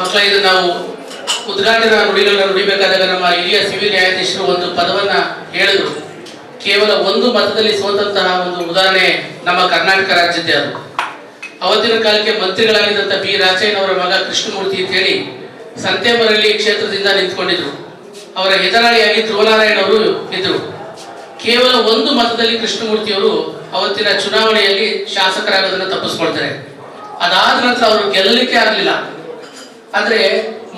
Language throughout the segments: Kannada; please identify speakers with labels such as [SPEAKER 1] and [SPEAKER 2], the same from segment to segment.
[SPEAKER 1] ಮಕ್ಕಳ ಇದು ನಾವು ಉದ್ಘಾಟನಾ ನುಡಿಗಳನ್ನು ನುಡಿಬೇಕಾದಾಗ ನಮ್ಮ ಹಿರಿಯ ಸಿವಿಲ್ ನ್ಯಾಯಾಧೀಶರು ಒಂದು ಪದವನ್ನ ಹೇಳಿದ್ರು. ಕೇವಲ ಒಂದು ಮತದಲ್ಲಿ ಸೋತಂತಹ ಒಂದು ಉದಾಹರಣೆ ನಮ್ಮ ಕರ್ನಾಟಕ ರಾಜ್ಯದ್ದೇ ಅದು. ಅವತ್ತಿನ ಕಾಲಕ್ಕೆ ಮಂತ್ರಿಗಳಾಗಿದ್ದಂಥ ಬಿ ರಾಜಯ್ಯನವರ ಮಗ ಕೃಷ್ಣಮೂರ್ತಿ ಅಂತ ಹೇಳಿ ಸಂತೇಮರಳ್ಳಿ ಕ್ಷೇತ್ರದಿಂದ ನಿಂತ್ಕೊಂಡಿದ್ರು. ಅವರ ಹೆದರಾಳಿಯಾಗಿ ಧ್ರುವನಾರಾಯಣ ಅವರು ಇದ್ರು. ಕೇವಲ ಒಂದು ಮತದಲ್ಲಿ ಕೃಷ್ಣಮೂರ್ತಿಯವರು ಅವತ್ತಿನ ಚುನಾವಣೆಯಲ್ಲಿ ಶಾಸಕರಾಗೋದನ್ನು ತಪ್ಪಿಸ್ಕೊಳ್ತಾರೆ. ಅದಾದ ನಂತರ ಅವರು ಗೆಲ್ಲಲಿಕ್ಕೆ ಆಗಲಿಲ್ಲ. ಆದ್ರೆ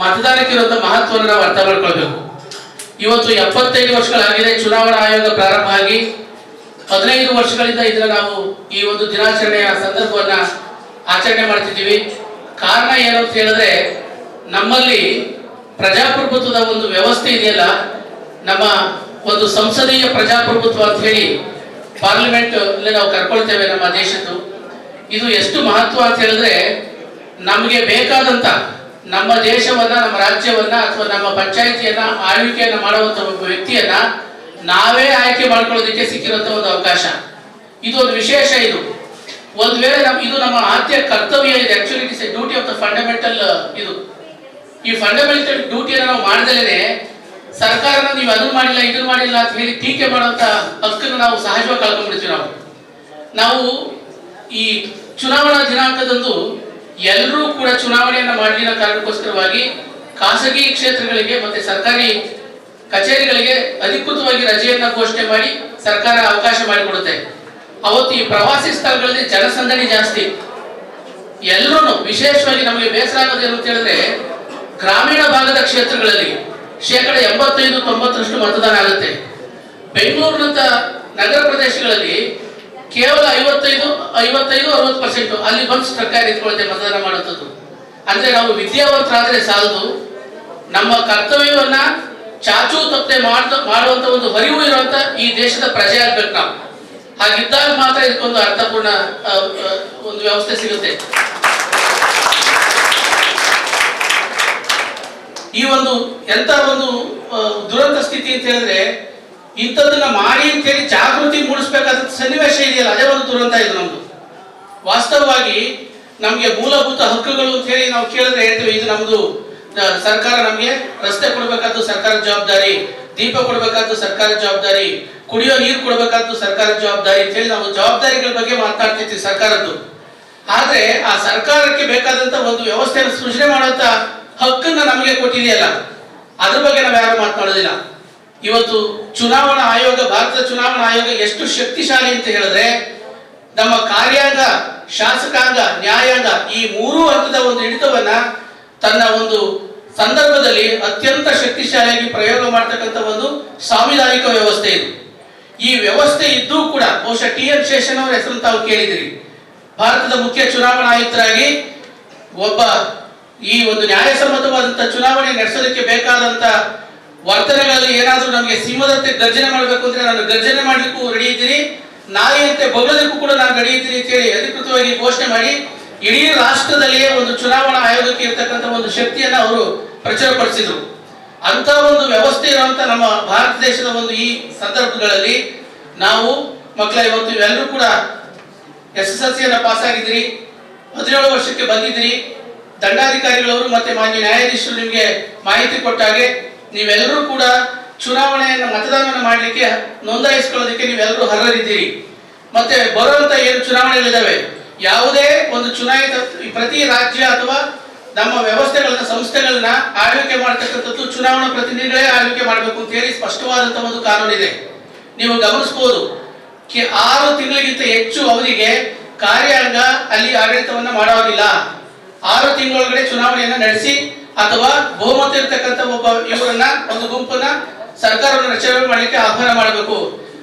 [SPEAKER 1] ಮತದಾನಕ್ಕೆ ಇರುವಂತ ಮಹತ್ವವನ್ನು ನಾವು ಅರ್ಥ ಮಾಡ್ಕೊಳ್ಬೇಕು. ಇವತ್ತು ಎಪ್ಪತ್ತೈದು ವರ್ಷಗಳಾಗಿದೆ ಚುನಾವಣಾ ಆಯೋಗ ಪ್ರಾರಂಭ ಆಗಿ ಹದಿನೈದು ವರ್ಷಗಳಿಂದ ಇದನ್ನ ನಾವು ಈ ಒಂದು ದಿನಾಚರಣೆಯ ಸಂದರ್ಭವನ್ನ ಆಚರಣೆ ಮಾಡ್ತಿದ್ದೀವಿ. ಕಾರಣ ಏನು ಅಂತ ಹೇಳಿದ್ರೆ ನಮ್ಮಲ್ಲಿ ಪ್ರಜಾಪ್ರಭುತ್ವದ ಒಂದು ವ್ಯವಸ್ಥೆ ಇದೆಯಲ್ಲ, ನಮ್ಮ ಒಂದು ಸಂಸದೀಯ ಪ್ರಜಾಪ್ರಭುತ್ವ ಅಂತ ಹೇಳಿ ಪಾರ್ಲಿಮೆಂಟ್ ನಾವು ಕರ್ಕೊಳ್ತೇವೆ ನಮ್ಮ ದೇಶದ್ದು. ಇದು ಎಷ್ಟು ಮಹತ್ವ ಅಂತ ಹೇಳಿದ್ರೆ ನಮಗೆ ಬೇಕಾದಂತ ನಮ್ಮ ದೇಶವನ್ನ, ನಮ್ಮ ರಾಜ್ಯವನ್ನ ಅಥವಾ ನಮ್ಮ ಪಂಚಾಯಿತಿಯನ್ನ, ಆಳ್ವಿಕೆಯನ್ನ ಮಾಡುವಂತ ಒಬ್ಬ ವ್ಯಕ್ತಿಯನ್ನ ನಾವೇ ಆಯ್ಕೆ ಮಾಡ್ಕೊಳ್ಳೋದಕ್ಕೆ ಸಿಕ್ಕಿರುವಂತ ಒಂದು ಅವಕಾಶ. ಇದು ಒಂದು ವಿಶೇಷ ಇದು. ಒಂದ್ ವೇಳೆ ನಮ್, ಇದು ನಮ್ಮ ಆದ್ಯ ಕರ್ತವ್ಯ ಇದೆ. Actually it is a duty of the fundamental ಇದು. ಈ ಫಂಡಮೆಂಟಲ್ ಡ್ಯೂಟಿಯನ್ನು ನಾವು ಮಾಡದಲ್ಲೇ ಸರ್ಕಾರನ ನೀವು ಅದನ್ನ ಮಾಡಿಲ್ಲ, ಇದನ್ನ ಮಾಡಿಲ್ಲ ಅಂತ ಹೇಳಿ ಟೀಕೆ ಮಾಡುವಂತ ಹಕ್ಕನ್ನು ನಾವು ಸಹಜವಾಗಿ ಕಳ್ಕೊಂಡ್ಬಿಡ್ತೀವಿ ನಾವು. ನಾವು ಈ ಚುನಾವಣಾ ದಿನಾಂಕದಂದು ಎಲ್ಲರೂ ಕೂಡ ಚುನಾವಣೆಯನ್ನ ಮಾಡಲಿನ ಕಾರಣಕ್ಕೋಸ್ಕರವಾಗಿ ಖಾಸಗಿ ಕ್ಷೇತ್ರಗಳಿಗೆ ಮತ್ತೆ ಸರ್ಕಾರಿ ಕಚೇರಿಗಳಿಗೆ ಅಧಿಕೃತವಾಗಿ ರಜೆಯನ್ನ ಘೋಷಣೆ ಮಾಡಿ ಸರ್ಕಾರ ಅವಕಾಶ ಮಾಡಿಕೊಡುತ್ತೆ. ಅವತ್ತು ಈ ಪ್ರವಾಸಿ ಸ್ಥಳಗಳಲ್ಲಿ ಜನಸಂದಣಿ ಜಾಸ್ತಿ. ಎಲ್ಲರೂ ವಿಶೇಷವಾಗಿ ನಮಗೆ ಬೇಸರ ಆಗೋದು ಏನು ಅಂತ ಹೇಳಿದ್ರೆ ಗ್ರಾಮೀಣ ಭಾಗದ ಕ್ಷೇತ್ರಗಳಲ್ಲಿ ಶೇಕಡ ಎಂಬತ್ತೈದು ತೊಂಬತ್ತರಷ್ಟು ಮತದಾನ ಆಗುತ್ತೆ. ಬೆಂಗಳೂರಿನಂತ ನಗರ ಪ್ರದೇಶಗಳಲ್ಲಿ ಕೇವಲ ಐವತ್ತೈದು ಐವತ್ತೈದು, ಅರವತ್ತು ಪರ್ಸೆಂಟ್ ಅಲ್ಲಿ ಬಂದು ಸರ್ಕಾರ ನಿಂತ್ಕೊಳುತ್ತೆ ಮತದಾನ ಮಾಡುವಂಥದ್ದು. ಅಂದ್ರೆ ನಾವು ವಿದ್ಯಾವಂತರಾದ್ರೆ ಸಾಲದು. ನಮ್ಮ ಕರ್ತವ್ಯವನ್ನ ಚಾಚು ತಪ್ಪೆ ಮಾಡ್ತಾ, ಮಾಡುವಂತ ಒಂದು ಹರಿವು ಇರುವಂತ ಈ ದೇಶದ ಪ್ರಜೆ ಆಗ್ಬೇಕು ನಾವು. ಹಾಗಿದ್ದಾಗ ಮಾತ್ರ ಇದಕ್ಕೊಂದು ಅರ್ಥಪೂರ್ಣ ಒಂದು ವ್ಯವಸ್ಥೆ ಸಿಗುತ್ತೆ. ಈ ಒಂದು, ಎಂತ ಒಂದು ದುರಂತ ಸ್ಥಿತಿ ಅಂತ ಹೇಳಿದ್ರೆ ಇಂಥದ್ದನ್ನ ಮಾಡಿ ಅಂತೇಳಿ ಜಾಗೃತಿ ಮೂಡಿಸ್ಬೇಕಾದ ಸನ್ನಿವೇಶ ಇದೆಯಲ್ಲ, ಅದೇ ಒಂದು ದುರಂತ ಇದು ನಮ್ದು. ವಾಸ್ತವವಾಗಿ ನಮಗೆ ಮೂಲಭೂತ ಹಕ್ಕುಗಳು ಅಂತ ಹೇಳಿ ನಾವು ಕೇಳಿದ್ರೆ ಹೇಳ್ತೀವಿ, ಇದು ನಮ್ದು ಸರ್ಕಾರ ನಮಗೆ ರಸ್ತೆ ಕೊಡಬೇಕಾದ್ದು ಸರ್ಕಾರದ ಜವಾಬ್ದಾರಿ, ದೀಪ ಕೊಡಬೇಕಾದ್ದು ಸರ್ಕಾರ ಜವಾಬ್ದಾರಿ, ಕುಡಿಯೋ ನೀರು ಕೊಡಬೇಕಾದ್ದು ಸರ್ಕಾರ ಜವಾಬ್ದಾರಿ ಅಂತ ಹೇಳಿ ನಾವು ಜವಾಬ್ದಾರಿಗಳ ಬಗ್ಗೆ ಮಾತನಾಡ್ತಿರ್ತೀವಿ ಸರ್ಕಾರದ್ದು. ಆದ್ರೆ ಆ ಸರ್ಕಾರಕ್ಕೆ ಬೇಕಾದಂತ ಒಂದು ವ್ಯವಸ್ಥೆಯನ್ನು ಸೃಜನೆ ಮಾಡುವಂತ ಹಕ್ಕನ್ನ ನಮಗೆ ಕೊಟ್ಟಿದೆಯಲ್ಲ, ಅದ್ರ ಬಗ್ಗೆ ನಾವು ಯಾರು ಮಾತನಾಡೋದಿಲ್ಲ. ಇವತ್ತು ಚುನಾವಣಾ ಆಯೋಗ, ಭಾರತದ ಚುನಾವಣಾ ಆಯೋಗ ಎಷ್ಟು ಶಕ್ತಿಶಾಲಿ ಅಂತ ಹೇಳಿದ್ರೆ, ನಮ್ಮ ಕಾರ್ಯಾಂಗ, ಶಾಸಕಾಂಗ, ನ್ಯಾಯಾಂಗ ಈ ಮೂರು ಹಂತದ ಒಂದು ಹಿಡಿತವನ್ನ ತನ್ನ ಒಂದು ಸಂದರ್ಭದಲ್ಲಿ ಅತ್ಯಂತ ಶಕ್ತಿಶಾಲಿಯಾಗಿ ಪ್ರಯೋಗ ಮಾಡ್ತಕ್ಕಂಥ ಒಂದು ಸಾಂವಿಧಾನಿಕ ವ್ಯವಸ್ಥೆ ಇದು. ಈ ವ್ಯವಸ್ಥೆ ಇದ್ದೂ ಕೂಡ, ಬಹುಶಃ ಟಿ ಎನ್ ಶೇಷನ್ ಅವರ ಹೆಸರು ತಾವು ಕೇಳಿದಿರಿ ಭಾರತದ ಮುಖ್ಯ ಚುನಾವಣಾ ಆಯುಕ್ತರಾಗಿ ಒಬ್ಬ ಈ ಒಂದು ನ್ಯಾಯಸಮ್ಮತವಾದಂತಹ ಚುನಾವಣೆ ನಡೆಸೋದಕ್ಕೆ ಬೇಕಾದಂತ ವರ್ತನೆಗಳಲ್ಲಿ ಏನಾದರೂ ನಮಗೆ ಸಿಂಹದಂತೆ ಗರ್ಜನೆ ಮಾಡಬೇಕು ಅಂದ್ರೆ ನಾನು ಗರ್ಜನೆ ಮಾಡ್ಲಿಕ್ಕೂ ರೆಡಿ ಇದ್ದೀನಿ. ನಾಯಿಯಂತೆ ಬಗಲದಕ್ಕೂ ಕೂಡ ನಾನು ರೆಡಿ ಇದ್ದೀನಿ ಅಂತ ಹೇಳಿ ಅಧಿಕೃತವಾಗಿ ಘೋಷಣೆ ಮಾಡಿ, ಇಡೀ ರಾಷ್ಟ್ರದಲ್ಲಿಯೇ ಒಂದು ಚುನಾವಣಾ ಆಯೋಗಕ್ಕೆ ಇರ್ತಕ್ಕಂಥ ಒಂದು ಶಕ್ತಿಯನ್ನ ಅವರು ಪ್ರಚುರಪಡಿಸಿದ್ರು. ಅಂತ ಒಂದು ವ್ಯವಸ್ಥೆ ಇರುವಂತ ನಮ್ಮ ಭಾರತ ದೇಶದ ಒಂದು ಈ ಸಂದರ್ಭಗಳಲ್ಲಿ ನಾವು ಮಕ್ಕಳ, ಇವತ್ತು ಇವೆಲ್ಲರೂ ಕೂಡ ಎಸ್ ಎಸ್ ಎಲ್ ಸಿಯನ್ನ ಪಾಸ್ ಆಗಿದ್ರಿ ಹದಿನೇಳು ವರ್ಷಕ್ಕೆ ಬಂದಿದ್ರಿ ದಂಡಾಧಿಕಾರಿಗಳವರು ಮತ್ತೆ ಮಾನ್ಯ ನ್ಯಾಯಾಧೀಶರು ನಿಮಗೆ ಮಾಹಿತಿ ಕೊಟ್ಟಾಗೆ ನೀವೆಲ್ಲರೂ ಕೂಡ ಚುನಾವಣೆಯನ್ನು ಮತದಾನವನ್ನು ಮಾಡಲಿಕ್ಕೆ ನೋಂದಾಯಿಸ್ಕೊಳ್ಳೋದಕ್ಕೆ ನೀವೆಲ್ಲರೂ ಹರರಿದ್ದೀರಿ ಮತ್ತೆ ಬರುವಂತ ಏನು ಚುನಾವಣೆಗಳಿದ್ದಾವೆ ಯಾವುದೇ ಒಂದು ಚುನಾಯಿತ ಪ್ರತಿ ರಾಜ್ಯ ಅಥವಾ ನಮ್ಮ ವ್ಯವಸ್ಥೆಗಳನ್ನ, ಸಂಸ್ಥೆಗಳನ್ನ ಆಳ್ವಿಕೆ ಮಾಡ್ತಕ್ಕಂಥದ್ದು ಚುನಾವಣಾ ಪ್ರತಿನಿಧಿಗಳೇ ಆಳ್ವಿಕೆ ಮಾಡಬೇಕು ಅಂತ ಹೇಳಿ ಸ್ಪಷ್ಟವಾದಂತಹ ಒಂದು ಕಾನೂನಿದೆ. ನೀವು ಗಮನಿಸಬಹುದು ಆರು ತಿಂಗಳಿಗಿಂತ ಹೆಚ್ಚು ಅವಧಿಗೆ ಕಾರ್ಯಾಂಗ ಅಲ್ಲಿ ಆಡಳಿತವನ್ನ ಮಾಡೋದಿಲ್ಲ. ಆರು ತಿಂಗಳೊಳಗಡೆ ಚುನಾವಣೆಯನ್ನ ನಡೆಸಿ ಅಥವಾ ಬಹುಮತ ಇರ್ತಕ್ಕಂಥ ಒಬ್ಬ ಇವರನ್ನ, ಒಂದು ಗುಂಪನ್ನ ಸರ್ಕಾರವನ್ನು ರಚನೆ ಮಾಡಲಿಕ್ಕೆ ಆಹ್ವಾನ ಮಾಡಬೇಕು.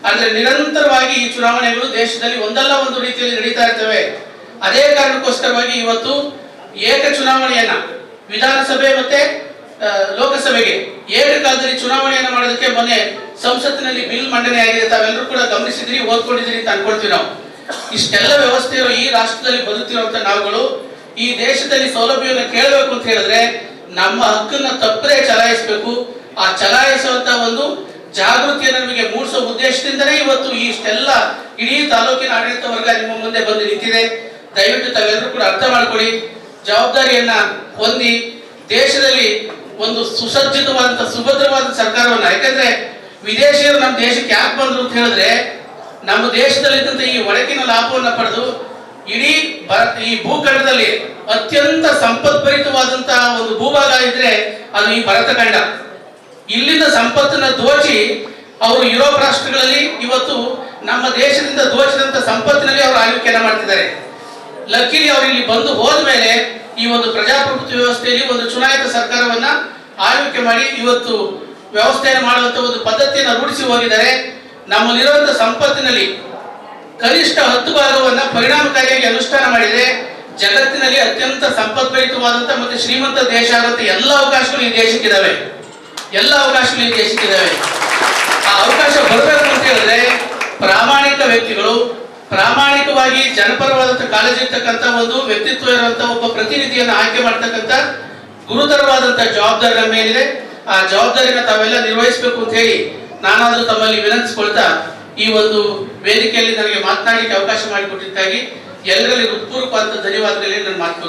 [SPEAKER 1] ಅಂದ್ರೆ ನಿರಂತರವಾಗಿ ಈ ಚುನಾವಣೆಗಳು ದೇಶದಲ್ಲಿ ಒಂದಲ್ಲ ಒಂದು ರೀತಿಯಲ್ಲಿ ನಡೀತಾ ಇರ್ತವೆ. ಅದೇ ಕಾರಣಕ್ಕೋಸ್ಕರವಾಗಿ ಇವತ್ತು ಏಕ ಚುನಾವಣೆಯನ್ನ, ವಿಧಾನಸಭೆ ಮತ್ತೆ ಲೋಕಸಭೆಗೆ, ಏಕಕಾಲದಲ್ಲಿ ಚುನಾವಣೆಯನ್ನ ಮಾಡೋದಕ್ಕೆ ಮೊನ್ನೆ ಸಂಸತ್ತಿನಲ್ಲಿ ಬಿಲ್ ಮಂಡನೆ ಆಗಿದೆ. ತಾವೆಲ್ಲರೂ ಕೂಡ ಗಮನಿಸಿದ್ರಿ, ಓದ್ಕೊಂಡಿದ್ದೀರಿ ಅಂತ ಅನ್ಕೊಳ್ತೀವಿ ನಾವು. ಇಷ್ಟೆಲ್ಲ ವ್ಯವಸ್ಥೆ ಈ ರಾಷ್ಟ್ರದಲ್ಲಿ ಬದುಕಿರುವಂತ ನಾವುಗಳು ಈ ದೇಶದಲ್ಲಿ ಸೌಲಭ್ಯವನ್ನು ಕೇಳಬೇಕು ಅಂತ ಹೇಳಿದ್ರೆ ನಮ್ಮ ಹಕ್ಕನ್ನ ತಪ್ಪದೆ ಚಲಾಯಿಸಬೇಕು. ಆ ಚಲಾಯಿಸುವಂತ ಒಂದು ಜಾಗೃತಿಯನ್ನು ನಮಗೆ ಮೂಡಿಸೋ ಉದ್ದೇಶದಿಂದಲೇ ಇವತ್ತು ಇಷ್ಟೆಲ್ಲ ಇಡೀ ತಾಲೂಕಿನ ಆಡಳಿತ ವರ್ಗ ನಿಮ್ಮ ಮುಂದೆ ಬಂದು ನಿಂತಿದೆ. ದಯವಿಟ್ಟು ತಾವೆಲ್ಲರೂ ಕೂಡ ಅರ್ಥ ಮಾಡ್ಕೊಳ್ಳಿ. ಜವಾಬ್ದಾರಿಯನ್ನ ಹೊಂದಿ ದೇಶದಲ್ಲಿ ಒಂದು ಸುಸಜ್ಜಿತವಾದಂತ, ಸುಭದ್ರವಾದ ಸರ್ಕಾರವನ್ನ. ಯಾಕಂದ್ರೆ ವಿದೇಶಿಯರು ನಮ್ಮ ದೇಶಕ್ಕೆ ಯಾಕೆ ಬಂದ್ರು ಅಂತ ಹೇಳಿದ್ರೆ, ನಮ್ಮ ದೇಶದಲ್ಲಿದ್ದಂತ ಈ ಒಡಕಿನ ಲಾಭವನ್ನ ಪಡೆದು ಇಡೀ ಭಾರತ, ಈ ಭೂಖಂಡದಲ್ಲಿ ಅತ್ಯಂತ ಸಂಪತ್ಭರಿತವಾದಂತಹ ಒಂದು ಭೂಭಾಗ ಇದ್ರೆ ಅದು ಈ ಭರತಖಂಡ ಇಲ್ಲಿನ ಸಂಪತ್ತನ್ನ ದೋಚಿ ಅವರು ಯುರೋಪ್ ರಾಷ್ಟ್ರಗಳಲ್ಲಿ ಇವತ್ತು ನಮ್ಮ ದೇಶದಿಂದ ದೋಚಿದಂತ ಸಂಪತ್ತಿನಲ್ಲಿ ಅವರು ಆಳ್ವಿಕೆಯನ್ನ ಮಾಡ್ತಿದ್ದಾರೆ. ಲಕ್ಕಿಲಿ ಅವರು ಇಲ್ಲಿ ಬಂದು ಹೋದ್ಮೇಲೆ ಈ ಒಂದು ಪ್ರಜಾಪ್ರಭುತ್ವ ವ್ಯವಸ್ಥೆಯಲ್ಲಿ ಒಂದು ಚುನಾಯಿತ ಸರ್ಕಾರವನ್ನ ಆಳ್ವಿಕೆ ಮಾಡಿ ಇವತ್ತು ವ್ಯವಸ್ಥೆಯನ್ನು ಮಾಡುವಂತ ಒಂದು ಪದ್ಧತಿಯನ್ನು ರೂಢಿಸಿ ಹೋಗಿದ್ದಾರೆ. ನಮ್ಮಲ್ಲಿರುವಂತ ಸಂಪತ್ತಿನಲ್ಲಿ ಕನಿಷ್ಠ ಹತ್ತು ಭಾಗವನ್ನ ಪರಿಣಾಮಕಾರಿಯಾಗಿ ಅನುಷ್ಠಾನ ಮಾಡಿದರೆ ಜಗತ್ತಿನಲ್ಲಿ ಅತ್ಯಂತ ಸಂಪದ್ಭರಿತವಾದಂತ ಮತ್ತೆ ಶ್ರೀಮಂತ ದೇಶ ಆಗುವಂತ ಎಲ್ಲ ಅವಕಾಶಗಳು ಈ ದೇಶಕ್ಕಿದಾವೆ. ಎಲ್ಲ ಅವಕಾಶಗಳು ಈ ದೇಶಕ್ಕಿದಾವೆ. ಆ ಅವಕಾಶ ಬರಬೇಕು ಅಂತ ಹೇಳಿದ್ರೆ ಪ್ರಾಮಾಣಿಕ ವ್ಯಕ್ತಿಗಳು, ಪ್ರಾಮಾಣಿಕವಾಗಿ ಜನಪರವಾದಂತ ಕಾಳಜಿ ಇರ್ತಕ್ಕಂಥ ಒಂದು ವ್ಯಕ್ತಿತ್ವ ಇರುವಂತ ಒಬ್ಬ ಪ್ರತಿನಿಧಿಯನ್ನು ಆಯ್ಕೆ ಮಾಡ್ತಕ್ಕಂಥ ಗುರುತರವಾದಂತ ಜವಾಬ್ದಾರಿ ನಮ್ಮ ಆ ಜವಾಬ್ದಾರಿನ ತಾವೆಲ್ಲ ನಿರ್ವಹಿಸಬೇಕು ಅಂತ ಹೇಳಿ ನಾನಾದ್ರೂ ತಮ್ಮಲ್ಲಿ ವಿನಂತಿಸ್ಕೊಳ್ತಾ ಈ ಒಂದು ವೇದಿಕೆಯಲ್ಲಿ ನನಗೆ ಮಾತನಾಡಲಿಕ್ಕೆ ಅವಕಾಶ ಮಾಡಿಕೊಟ್ಟಿದ್ದಾಗಿ ಎಲ್ಲರಲ್ಲಿ ಹೃತ್ಪೂರ್ವಕವಾದ ಧನ್ಯವಾದಗಳಲ್ಲಿ ನಾನು ಮಾತು